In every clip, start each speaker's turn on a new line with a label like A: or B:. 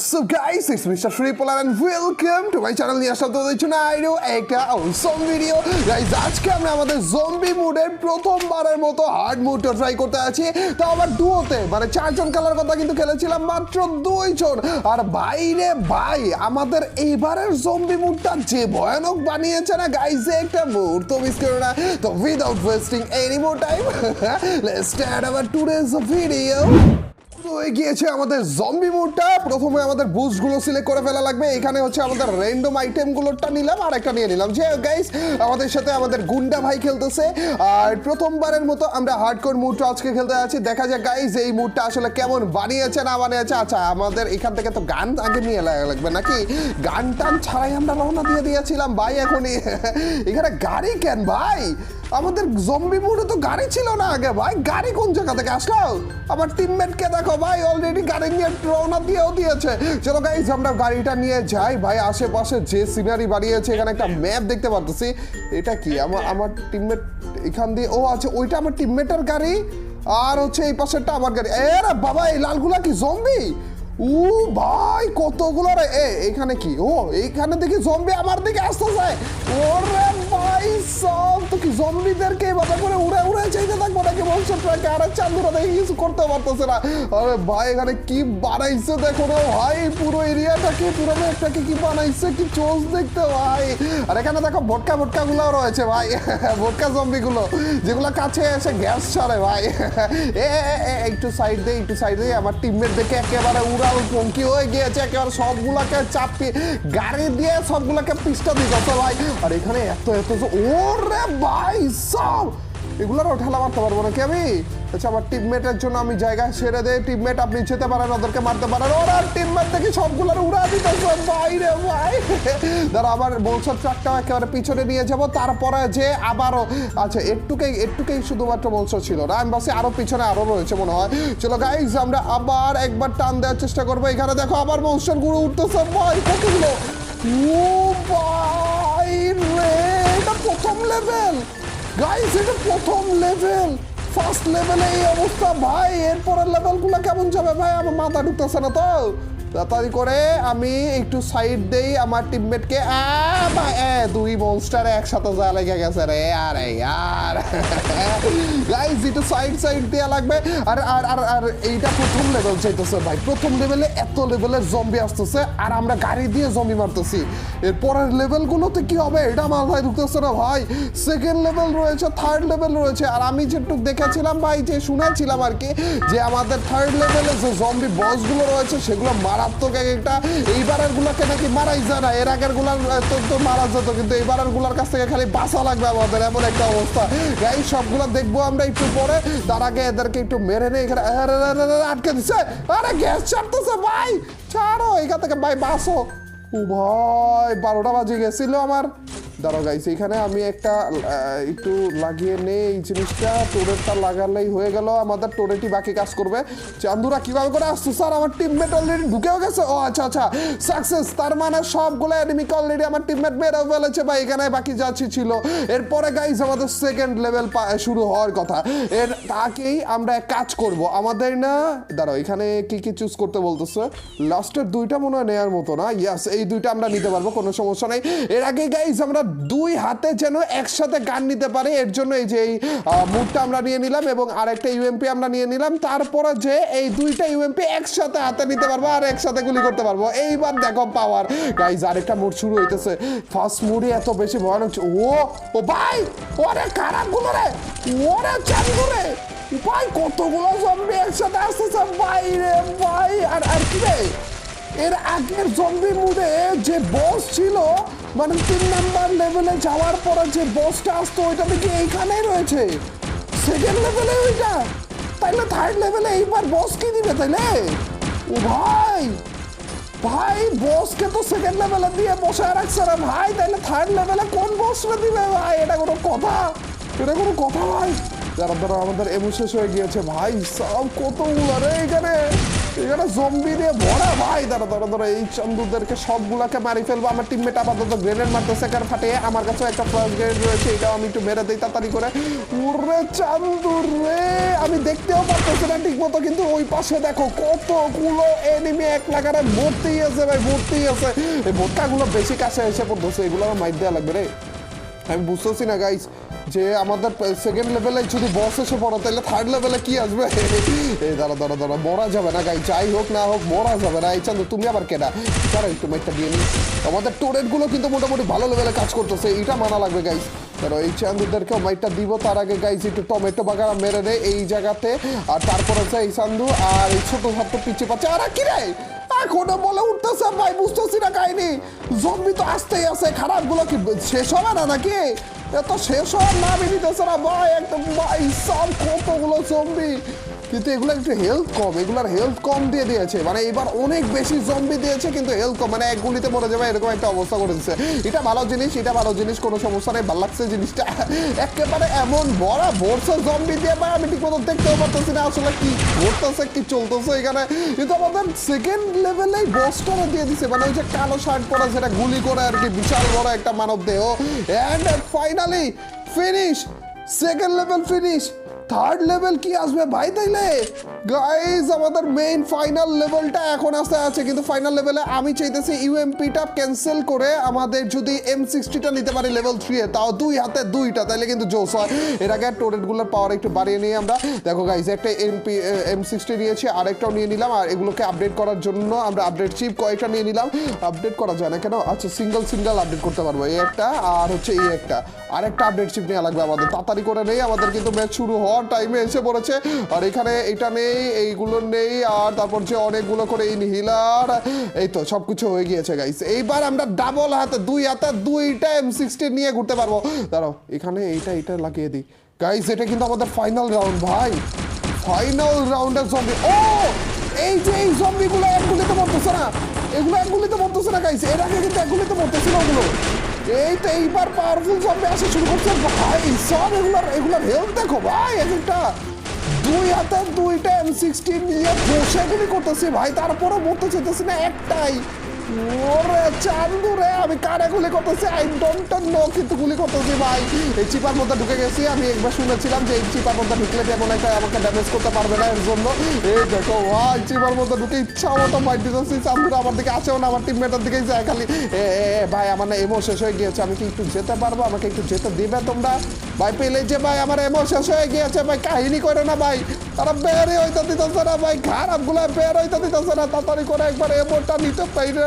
A: Up, guys? It's Mr. Free and welcome to my channel নিয়ে আসলাম তোমাদের জন্য আইরো একটা awesome ভিডিও গাইস আজকে আমরা আমাদের জম্বি মুডের প্রথমবারের মতো হার্ড মুডটা ট্রাই করতে আছি। তো আবার ডুয়োতে মানে চারজন খেলার কথা কিন্তু খেলেছিলাম, মাত্র দুইজন। আর বাইরে, ভাই, আমাদের এইবারের জম্বি মুডটা যে ভয়ানক বানিয়েছে না গাইস একটা মুহূর্ত মিস করো না। তো without wasting any more time let's start our today's video হয়ে গিয়েছে আমাদের জম্বি মুডটা প্রথমে আমাদের বুস্টগুলো সিলেক্ট করে ফেলা লাগবে। এখানে হচ্ছে আমাদের র্যান্ডম আইটেমগুলোটা নিলাম, আর একটা নিয়ে নিলাম। যে গাইস আমাদের সাথে আমাদের গুন্ডা ভাই খেলতেছে। আর প্রথমবারের মতো আমরা হার্ডকোর মুডটা আজকে খেলতে যাচ্ছি। দেখা যাক গাইস এই মুডটা আসলে কেমন বানিয়েছে, না বানিয়েছে? আচ্ছা আমাদের এখান থেকে তো গান আগে নিয়ে লাগা লাগবে নাকি? গান টান ছাড়াই আমরা রওনা দিয়ে দিয়েছিলাম। ভাই, এখনই। এখানে গাড়ি কেন ভাই? আমাদের জম্বি মুডে তো গাড়ি ছিল না আগে ভাই। গাড়ি কোন জায়গা থেকে আসলো? আমার টিমমেটকে দেখো ভাই অলরেডি গাড়ি নিয়ে রওনা দিয়েও দিয়েছে। চলো গাইজ আমরা গাড়িটা নিয়ে যাই ভাই। আশেপাশে যে সিনারি বাড়িয়েছে এখানে একটা ম্যাপ দেখতে পারতেছি। এটা কি? আমার আমার টিমমেট এখান দিয়ে ও আচ্ছা ওইটা আমার টিমমেটের গাড়ি। আর হচ্ছে এই পাশেরটা আমার গাড়ি। এ বাবা, এই লালগুলা কি জম্বি ও ভাই, কতগুলো রে। এ, এখানে কি? ও এইখানে দেখি জম্বি আমার দিকে আসতে যায় ওরে সব তো কি করে উড়ে উড়ে চাইতে থাকব নাকি বংশ ট্রাকে? আর চান্দুরা দেখে কিছু করতে পারতেছে না। আরে ভাই, এখানে কি বানাইছে দেখো না ভাই? পুরো এরিয়াটাকে পুরো একটাকে কি বানাইছে? কি দেখতে ভাই। আর এখানে দেখো ভটকা ভটকা গুলো রয়েছে ভাই। ভটকা জম্বি গুলো যেগুলো কাছে এসে গ্যাস ছাড়ে ভাই। এ একটু সাইড দিয়ে একটু সাইড দিয়ে আমার টিমমেট দেখে একেবারে উড়াল পঙ্কি হয়ে গিয়েছে, একেবারে সবগুলাকে চাপিয়ে গাড়ি দিয়ে সবগুলাকে পিস্টা দিতেছে ভাই। আর এখানে এত এত যে- ওরে ভাই, সব। এগুলোরও ঠেলা মারতে পারব নাকি আমি? আচ্ছা আমার টিমমেটের জন্য আমি জায়গা ছেড়ে দেয় টিমমেট আপনি যেতে পারেন, ওদেরকে মারতে পারেন। ওরা টিমমেট দেখি সবগুলোর উড়া দিতেছে। ভাই রে ভাই। ধরো আবার বলছো ট্রাকটাও একেবারে পিছনে নিয়ে যাব। তারপরে যে আবারও আচ্ছা একটুকেই একটুকেই শুধুমাত্র বলছো ছিল না? আমি বাসে আরও পিছনে আরও রয়েছে মনে হয়। চলো গাইজ আমরা আবার একবার টান দেওয়ার চেষ্টা করব। এখানে দেখো, আবার মনস্টারগুলো উঠতেছে। ভাই, কতগুলো? ও ভাই রে। লেভেল গাইস এটা প্রথম লেভেল ফার্স্ট লেভেলে এই অবস্থা, ভাই। এরপরের লেভেলগুলো কেমন যাবে, ভাই? আমার মাথা ঢুকতেছে না তো। তাড়াতাড়ি করে আমি একটু সাইড দেই আমার টিমমেটকে দুই মনস্টার একসাথে যা লেগে গেছে রে। আরে গাইস একটু সাইড সাইড দেওয়া লাগবে। আর আর আর আর এইটা প্রথম লেভেল চাইতেছে ভাই। প্রথম লেভেলে এত লেভেলের জম্বি আসতেছে, আর আমরা গাড়ি দিয়ে জম্বি মারতেছি। লেভেলগুলোতে কি হবে? এটা মাথায় ঢুকতেছে না ভাই। সেকেন্ড লেভেল রয়েছে থার্ড লেভেল রয়েছে। আর আমি যেটুকু দেখেছিলাম ভাই, যে শুনেছিলাম আর কি, যে আমাদের থার্ড লেভেলে যে জম্বি বসগুলো রয়েছে, সেগুলো মারাত্মক এক একটা। এইবারের গুলাকে নাকি মারাই যায় না। এর আগেরগুলার তো তো মারা যেত, কিন্তু এইবারেরগুলার কাছ থেকে খালি বাঁচা লাগবে আমাদের, এমন একটা অবস্থা। এই সবগুলো দেখব আমরা একটু পরে। তার আগে এদেরকে একটু মেরে নেই এখানে আটকে দিচ্ছে আরে, গ্যাস ছাড়তেছে ভাই। ছাড়ো, এখান থেকে ভাই বাসো ও ভাই, বারোটা বাজে গেছিল আমার। দাঁড়ো গাইছে এখানে আমি একটা একটু লাগিয়ে নেই এই জিনিসটা। টোরেটটা লাগালেই হয়ে গেল, আমাদের টোরেটি বাকি কাজ করবে। চান্দুরা করে আসছে? স্যার, আমার টিমমেট অলরেডি ঢুকেও গেছে। ও আচ্ছা আচ্ছা। সাকসেস তার মানে সবগুলো অলরেডি আমার টিমমেট ফেলেছে বা এখানে বাকি যাচ্ছি ছিল। এরপরে গাইজ আমাদের সেকেন্ড লেভেল শুরু হওয়ার কথা। এর, তাকেই আমরা এক কাজ করব। আমাদের না, দাঁড়াও, এখানে কি কি চুজ করতে বলতেছে? লাস্টের দুইটা মনে হয় নেওয়ার মতো না? ইয়াস এই দুইটা আমরা নিতে পারব, কোনো সমস্যা নেই। এর আগে গাইজ আমরা দুই হাতে যেন একসাথে গান নিতে পারে। এর জন্য এই যে এই মুডটা আমরা নিয়ে নিলাম এবং আরেকটা ইউএমপি আমরা নিয়ে নিলাম। তারপরে যে এই দুইটা ইউএমপি একসাথে হাতে নিতে পারব আর একসাথে গুলি করতে পারব। এইবার দেখো পাওয়ার গাইজ আরেকটা মুড শুরু হইতেছে। ফার্স্ট মুডই এত বেশি ভয়ানক। ও ও ভাই! ওরে খারাপগুলো রে! ওরে চান্দু রে! ভাই, কতগুলো জম্বি একসাথে আসতেছে। ভাই রে, ভাই! আর আর কি রে? এর আগের জম্বি মুডে যে বস ছিল মানে তিন নাম্বার লেভেলে যাওয়ার পরে যে বসটা আসতো, ওইটা দেখি এইখানেই রয়েছে। সেকেন্ড লেভেলে ওইটা। তাইলে থার্ড লেভেলে এইবার বস কি দিবে তাইলে? ও ভাই! ভাই বসকে তো সেকেন্ড লেভেলে দিয়ে বসে রাখছে না। ভাই, তাইলে থার্ড লেভেলে কোন বসটা দিবে? ভাই, এটা কোনো কথা। এটা কোনো কথা ভাই। যারা ধরো আমাদের এমন শেষ হয়ে গিয়েছে। ভাই, সব কতগুলো রে এখানে। আমি দেখতেও পারতেছি না ঠিক মতো কিন্তু ওই পাশে দেখো কতগুলো এনিমি এক লাগারে ভর্তি আছে ভাই, ভর্তি আছে। এই ভোটকাগুলো বেশি কাছে এসে পড়তেছে, এগুলো আমার মাইর দেওয়া লাগবে রে। আমি বুঝতেছি না গাইস যে আমাদের সেকেন্ড লেভেলে যদি বস এসে পড়ো, তাহলে থার্ড লেভেলে কি আসবে? এই দাঁড়া দাঁড়া দাঁড়া মরা যাবে না গাই যাই হোক না হোক, মরা যাবে না। এই চান্দু, তুমি আবার কেনা তারা একটু মাইকটা দিয়ে নিই। আমাদের টোরেটগুলো কিন্তু মোটামুটি ভালো লেভেলে কাজ করতেছে এটা মানা লাগবে গাইস কারণ এই চান্দুদেরকেও মাইকটা দিব, তার আগে গাইস একটু টমেটো বাগারা মেরে দেয় এই জায়গাতে। আর তারপর হচ্ছে এই চান্দু, আর এই ছোট ছোট্ট পিছিয়ে পাচ্ছে। আর কি রে? এখনও বলে উঠতেছে, ভাই, বুঝতেছি না কাহিনি। জম্বি তো আসতেই আছে খারাপগুলো কি শেষ হবে না নাকি? এত শেষ হওয়ার নামই নিতেছে ভাই, একদম ভাই, সব কতগুলো জম্বি কিন্তু এগুলো একটু হেলথ কম, এগুলার হেলথ কম দিয়ে দিয়েছে। মানে এবার অনেক বেশি জম্বি দিয়েছে, কিন্তু হেলথ কম। মানে এক গুলিতে মরে যাবে, এরকম একটা অবস্থা করে দিচ্ছে এটা ভালো জিনিস, এটা ভালো জিনিস, কোনো সমস্যা নেই ভালো লাগছে জিনিসটা। একেবারে এমন বড় জম্বি দিয়ে ভাই, আমি ঠিক মতো দেখতেও পারতেছি না আসলে কি ঘটতেছে কি চলতেছে এখানে। কিন্তু আমাদের সেকেন্ড লেভেলেই বস্টারে দিয়ে দিছে। মানে ওই যে কালো শার্ট পরা সেটা গুলি করে আর কি, বিশাল বড় একটা মানব দেহ and finally finish second level finish third level কি আসবে ভাই তাইলে গাইজ আমাদের মেইন ফাইনাল লেভেলটা এখন আসতে আছে, কিন্তু ফাইনাল লেভেলে আমি চাইতেছি ইউএমপিটা ক্যান্সেল করে আমাদের যদি এম সিক্সটিটা নিতে পারি লেভেল থ্রি তাও দুই হাতে দুইটা, তাইলে কিন্তু জোস হয়। এর আগে টোরেটগুলোর পাওয়ার একটু বাড়িয়ে নিই আমরা। দেখো গাইজ একটা এমপি এম সিক্সটি নিয়েছি, আরেকটাও নিয়ে নিলাম, আর এগুলোকে আপডেট করার জন্য আমরা আপডেট চিপ কয়েকটা নিয়ে নিলাম। আপডেট করা যায় না কেন? আচ্ছা সিঙ্গেল সিঙ্গেল আপডেট করতে পারব, এই একটা, আর হচ্ছে এই একটা। আর একটা আপডেট চিপ নেওয়া লাগবে আমাদের। তাড়াতাড়ি করে নেই, আমাদের কিন্তু ম্যাচ শুরু হওয়ার টাইমে এসে পড়েছে। আর এখানে এটা নেই এইগুলো নেই, আর তারপর যে অনেকগুলো করে ইনহিলার এই তো সব কিছু হয়ে গিয়েছে গাইস এইবার আমরা ডাবল হাতে, দুই হাতে, দুইটা এম সিক্সটি নিয়ে ঘুরতে পারব। দাঁড়াও, এখানে এইটা এইটা লাগিয়ে দিই। গাইস এটা কিন্তু আমাদের ফাইনাল রাউন্ড ভাই। ফাইনাল রাউন্ডের জম্বি ও, এই যে এই জম্বিগুলো এক গুলিতে মরতেছে না। এগুলো এক গুলিতে মরতেছে না গাইস এর আগে কিন্তু এক গুলিতে মরতেছিল ওগুলো। এই তো এইবার পাওয়ারফুল জম্বি আসা শুরু করছে। ভাই, সব এগুলোর এগুলোর হেলথ দেখো, ভাই, এক একটা। দুই হাতে দুইটা এম সিক্সটিন নিয়ে বসে গুলি করতেছি ভাই, তারপরও মরতে চেতেছি না একটাই। ওরে রে, আমি কারে গুলি করতেছি, আই ডোন্ট কিন্তু গুলি করতেছি ভাই। এই চিপার মধ্যে ঢুকে গেছি, আমি একবার শুনেছিলাম যে এই চিপার মধ্যে ঢুকলে তেমন একটা আমাকে ড্যামেজ করতে পারবে না চিপার মধ্যে ঢুকে ইচ্ছা মতো মাইট আমার দিকে আসেও না, আমার টিমমেটের দিকেই যায় খালি। এ ভাই, আমার না শেষ হয়ে গিয়েছে, আমি কি একটু যেতে পারব? আমাকে একটু যেতে দিবে তোমরা? ভাই, পেলে যে ভাই, আমার এমো শেষ হয়ে গিয়েছে, ভাই, কাহিনী করো না ভাই। তারা বেরই হইতে দিতেছে না ভাই খারাপগুলা বের হইতে দিতেছে না, তাড়াতাড়ি করে একবার এমোটা নিতে পাই না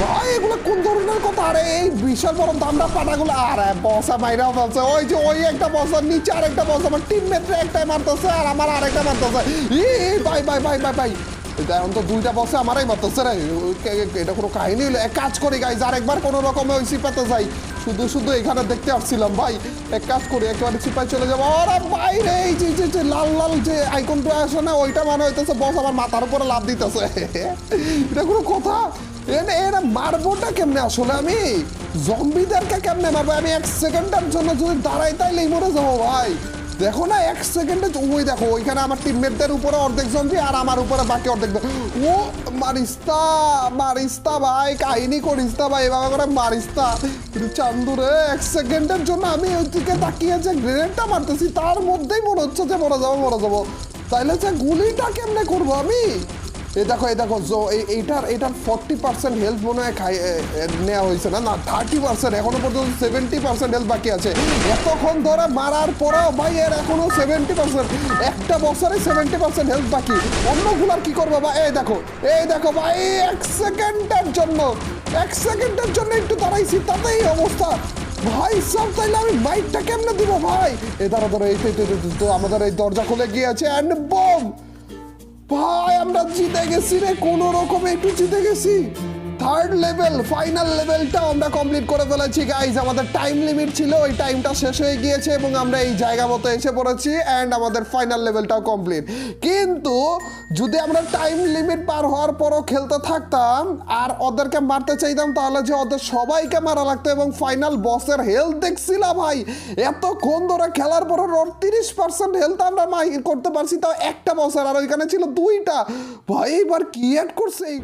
A: ভাই কোন ধরনের কথা? আরে বসা ওই একটা নিচে বস আর আমার আরেকটা দুইটা বসে এক কাজ করি গাইজ আরেকবার কোনো রকমে ওই সিপাতে যাই। শুধু শুধু এখানে দেখতে আসছিলাম, ভাই। এক কাজ করি, একেবারে সিপাই চলে যাব। ওরা বাইরে এই যে যে- লাল লাল যে আইকনটা আসে না, ওইটা মানে হইতেছে বস আমার মাথার উপরে লাভ দিতেছে। এটা কোনো কথা? এরা মারবোটা কেমনে? আসলে আমি জম্বিদেরকে কেমনে মারবো? আমি এক সেকেন্ডের জন্য যদি দাঁড়াই তাইলেই মরে যাব ভাই। দেখো না, এক সেকেন্ডে ওই দেখো, ওইখানে আমার টিমমেটদের উপরে অর্ধেক জম্বি আর আমার উপরে বাকি অর্ধেক ও, মারিস্তা মারিস্তা ভাই, কাহিনী করিস্তা ভাই, এভাবে করে মারিস্তা। কিন্তু চান্দুরে এক সেকেন্ডের জন্য আমি ওই দিকে তাকিয়ে যে গ্রেনেডটা মারতেছি, তার মধ্যেই মনে হচ্ছে যে মরে যাব মরে যাব। তাইলে যে গুলিটা কেমনে করব আমি? দেখো এই দেখো, জো এই- এইটার, এটার ফর্টি পার্সেন্ট হেলথ মনে হয় খাই নেওয়া হয়েছে না না থার্টি পার্সেন্ট এখনও পর্যন্ত সেভেন্টি পার্সেন্ট হেলথ বাকি আছে। এতক্ষণ ধরে মারার পরেও ভাই, এর এখনও সেভেন্টি পার্সেন্ট একটা বছরে সেভেন্টি পার্সেন্ট হেলথ বাকি। অন্যগুলার কি করব বা এই দেখো এই দেখো ভাই, এক সেকেন্ডের জন্য, এক সেকেন্ডের জন্য একটু দাঁড়াইছি, তাতেই অবস্থা। ভাই, সব তাইলে আমি বাইকটা কেমনে দিব ভাই? এ দাঁড়া ধরো এই তো আমাদের এই দরজা খুলে গিয়েছে অ্যান্ড বম ভাই আমরা জিতে গেছি রে কোন রকমে একটু জিতে গেছি। থার্ড লেভেল ফাইনাল লেভেলটাও আমরা কমপ্লিট করে ফেলেছি গাইজ আমাদের টাইম লিমিট ছিল, ওই টাইমটা শেষ হয়ে গিয়েছে এবং আমরা এই জায়গা মতো এসে পড়েছি অ্যান্ড আমাদের ফাইনাল লেভেলটাও কমপ্লিট কিন্তু যদি আমরা টাইম লিমিট পার হওয়ার পরও খেলতে থাকতাম আর ওদেরকে মারতে চাইতাম, তাহলে যে ওদের সবাইকে মারা লাগতো এবং ফাইনাল বসের হেলথ দেখছিলাম ভাই। এতক্ষণ ধরে খেলার পর ওর তিরিশ পার্সেন্ট হেলথ আমরা মাই করতে পারছি, তাও একটা বছর আর ওইখানে ছিল দুইটা। ভাই, এবার কি অ্যাড করছে এই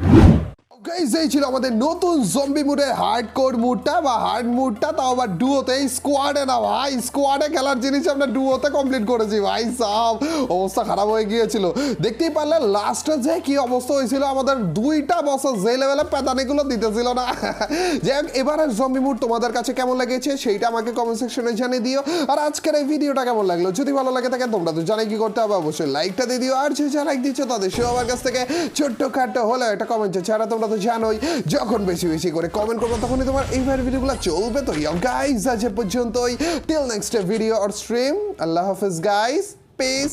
A: গাইজ এই ছিল আমাদের নতুন জম্বি মুডের হার্ড মুডটা বা হার্ড মুডটা তাও আবার ডুয়োতে স্কোয়াডে না ভাই স্কোয়াডে খেলার জিনিস আমরা ডুয়োতে কমপ্লিট করেছি ভাই অবস্থা খারাপ হয়ে গিয়েছিল। দেখতেই পারলে লাস্টে যে কি অবস্থা হয়েছিল, আমাদের দুইটা বছর যে লেভেলে পেদানিগুলো দিতেছিল না। এবারের জম্বি মুড তোমাদের কাছে কেমন লেগেছে, সেইটা আমাকে কমেন্ট সেকশনে জানিয়ে দিও। আর আজকের এই ভিডিওটা কেমন লাগল, যদি ভালো লাগে থাকে, তোমরা তো জানাই কি করতে হবে, অবশ্যই লাইকটা দিয়ে দিও। আর যে যা লাইক দিচ্ছ, তাদের সেও আমার কাছ থেকে ছোট্ট খাট্ট হলে একটা কমেন্ট ছাড়া তোমরা তো জানোই, যখন বেশি বেশি করে কমেন্ট করব, তখনই তোমার এই ভাইয়ের ভিডিওগুলো চলবে তো। গাইজ আজ পর্যন্তই। Till next video or stream আল্লাহ হাফিজ গাইজ পেস